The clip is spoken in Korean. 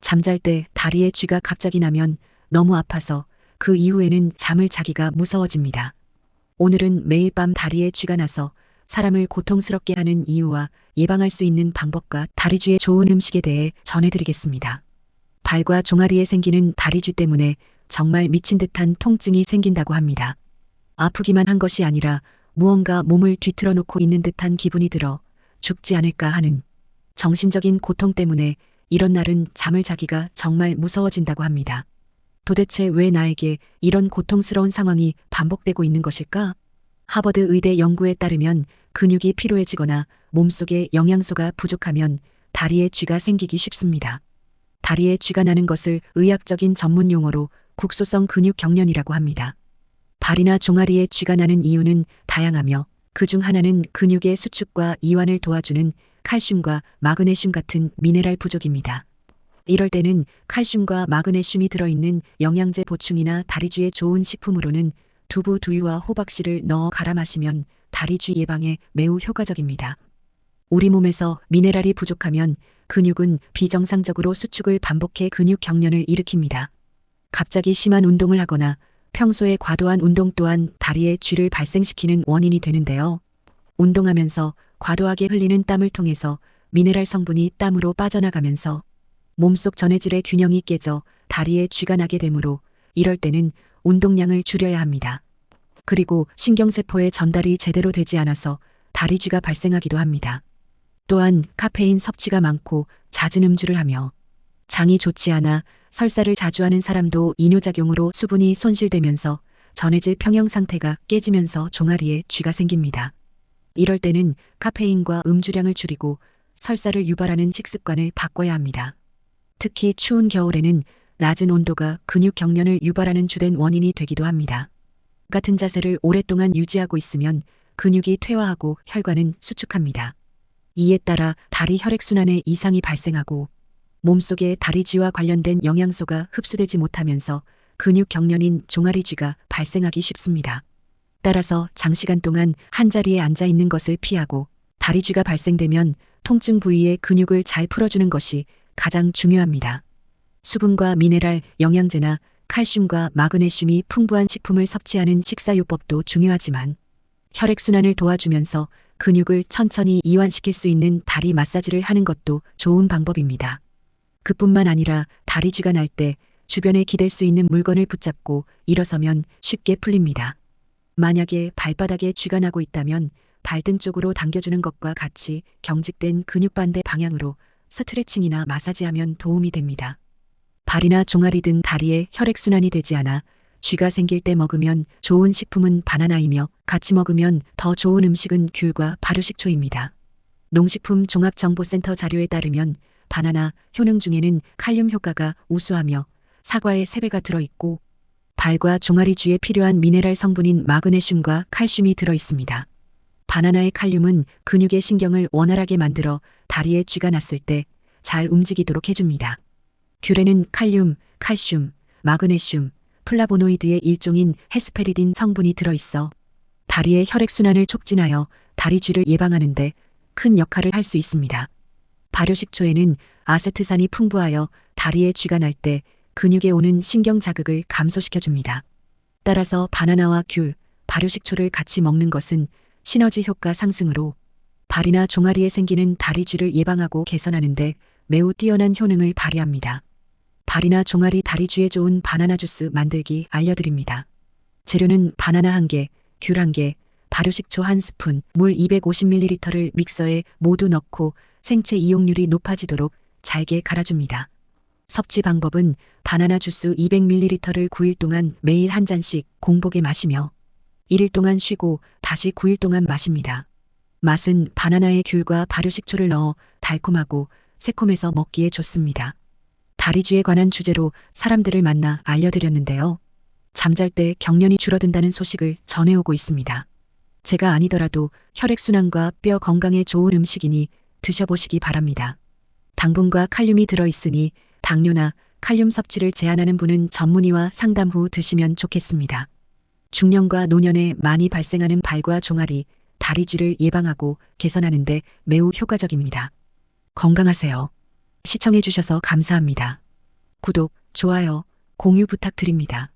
잠잘 때 다리에 쥐가 갑자기 나면 너무 아파서 그 이후에는 잠을 자기가 무서워집니다. 오늘은 매일 밤 다리에 쥐가 나서 사람을 고통스럽게 하는 이유와 예방할 수 있는 방법과 다리쥐의 좋은 음식에 대해 전해드리겠습니다. 발과 종아리에 생기는 다리쥐 때문에 정말 미친 듯한 통증이 생긴다고 합니다. 아프기만 한 것이 아니라 무언가 몸을 뒤틀어 놓고 있는 듯한 기분이 들어 죽지 않을까 하는 정신적인 고통 때문에 이런 날은 잠을 자기가 정말 무서워진다고 합니다. 도대체 왜 나에게 이런 고통스러운 상황이 반복되고 있는 것일까? 하버드 의대 연구에 따르면 근육이 피로해지거나 몸속에 영양소가 부족하면 다리에 쥐가 생기기 쉽습니다. 다리에 쥐가 나는 것을 의학적인 전문 용어로 국소성 근육 경련이라고 합니다. 발이나 종아리에 쥐가 나는 이유는 다양하며 그중 하나는 근육의 수축과 이완을 도와주는 칼슘과 마그네슘 같은 미네랄 부족입니다. 이럴 때는 칼슘과 마그네슘이 들어있는 영양제 보충이나 다리쥐의 좋은 식품으로는 두부 두유와 호박씨를 넣어 갈아 마시면 다리쥐 예방에 매우 효과적입니다. 우리 몸에서 미네랄이 부족하면 근육은 비정상적으로 수축을 반복해 근육 경련을 일으킵니다. 갑자기 심한 운동을 하거나 평소에 과도한 운동 또한 다리에 쥐를 발생시키는 원인이 되는데요. 운동하면서 과도하게 흘리는 땀을 통해서 미네랄 성분이 땀으로 빠져나가면서 몸속 전해질의 균형이 깨져 다리에 쥐가 나게 되므로 이럴 때는 운동량을 줄여야 합니다. 그리고 신경세포의 전달이 제대로 되지 않아서 다리쥐가 발생하기도 합니다. 또한 카페인 섭취가 많고 잦은 음주를 하며 장이 좋지 않아 설사를 자주 하는 사람도 이뇨작용으로 수분이 손실되면서 전해질 평형 상태가 깨지면서 종아리에 쥐가 생깁니다. 이럴 때는 카페인과 음주량을 줄이고 설사를 유발하는 식습관을 바꿔야 합니다. 특히 추운 겨울에는 낮은 온도가 근육 경련을 유발하는 주된 원인이 되기도 합니다. 같은 자세를 오랫동안 유지하고 있으면 근육이 퇴화하고 혈관은 수축합니다. 이에 따라 다리 혈액순환에 이상이 발생하고 몸속에 다리쥐와 관련된 영양소가 흡수되지 못하면서 근육 경련인 종아리쥐가 발생하기 쉽습니다. 따라서 장시간 동안 한 자리에 앉아 있는 것을 피하고 다리쥐가 발생되면 통증 부위의 근육을 잘 풀어주는 것이 가장 중요합니다. 수분과 미네랄, 영양제나 칼슘과 마그네슘이 풍부한 식품을 섭취하는 식사요법도 중요하지만 혈액순환을 도와주면서 근육을 천천히 이완시킬 수 있는 다리 마사지를 하는 것도 좋은 방법입니다. 그뿐만 아니라 다리쥐가 날 때 주변에 기댈 수 있는 물건을 붙잡고 일어서면 쉽게 풀립니다. 만약에 발바닥에 쥐가 나고 있다면 발등 쪽으로 당겨주는 것과 같이 경직된 근육 반대 방향으로 스트레칭이나 마사지하면 도움이 됩니다. 발이나 종아리 등 다리에 혈액순환이 되지 않아 쥐가 생길 때 먹으면 좋은 식품은 바나나이며 같이 먹으면 더 좋은 음식은 귤과 발효식초입니다. 농식품 종합정보센터 자료에 따르면 바나나, 효능 중에는 칼륨 효과가 우수하며 사과에 3배가 들어있고 발과 종아리 쥐에 필요한 미네랄 성분인 마그네슘과 칼슘이 들어 있습니다. 바나나의 칼륨은 근육의 신경을 원활하게 만들어 다리에 쥐가 났을 때 잘 움직이도록 해줍니다. 귤에는 칼륨, 칼슘, 마그네슘, 플라보노이드의 일종인 헤스페리딘 성분이 들어있어 다리의 혈액순환을 촉진하여 다리 쥐를 예방하는데 큰 역할을 할 수 있습니다. 발효식초에는 아세트산이 풍부하여 다리에 쥐가 날 때 근육에 오는 신경 자극을 감소시켜줍니다. 따라서 바나나와 귤, 발효식초를 같이 먹는 것은 시너지 효과 상승으로 발이나 종아리에 생기는 다리쥐를 예방하고 개선하는데 매우 뛰어난 효능을 발휘합니다. 발이나 종아리 다리쥐에 좋은 바나나 주스 만들기 알려드립니다. 재료는 바나나 1개, 귤 1개, 발효식초 1스푼, 물 250ml를 믹서에 모두 넣고 생체 이용률이 높아지도록 잘게 갈아줍니다. 섭취 방법은 바나나 주스 200ml를 9일 동안 매일 한 잔씩 공복에 마시며 1일 동안 쉬고 다시 9일 동안 마십니다. 맛은 바나나의 귤과 발효식초를 넣어 달콤하고 새콤해서 먹기에 좋습니다. 다리쥐에 관한 주제로 사람들을 만나 알려드렸는데요. 잠잘 때 경련이 줄어든다는 소식을 전해오고 있습니다. 제가 아니더라도 혈액순환과 뼈 건강에 좋은 음식이니 드셔보시기 바랍니다. 당분과 칼륨이 들어있으니 당뇨나 칼륨 섭취를 제한하는 분은 전문의와 상담 후 드시면 좋겠습니다. 중년과 노년에 많이 발생하는 발과 종아리, 다리쥐를 예방하고 개선하는데 매우 효과적입니다. 건강하세요. 시청해주셔서 감사합니다. 구독, 좋아요, 공유 부탁드립니다.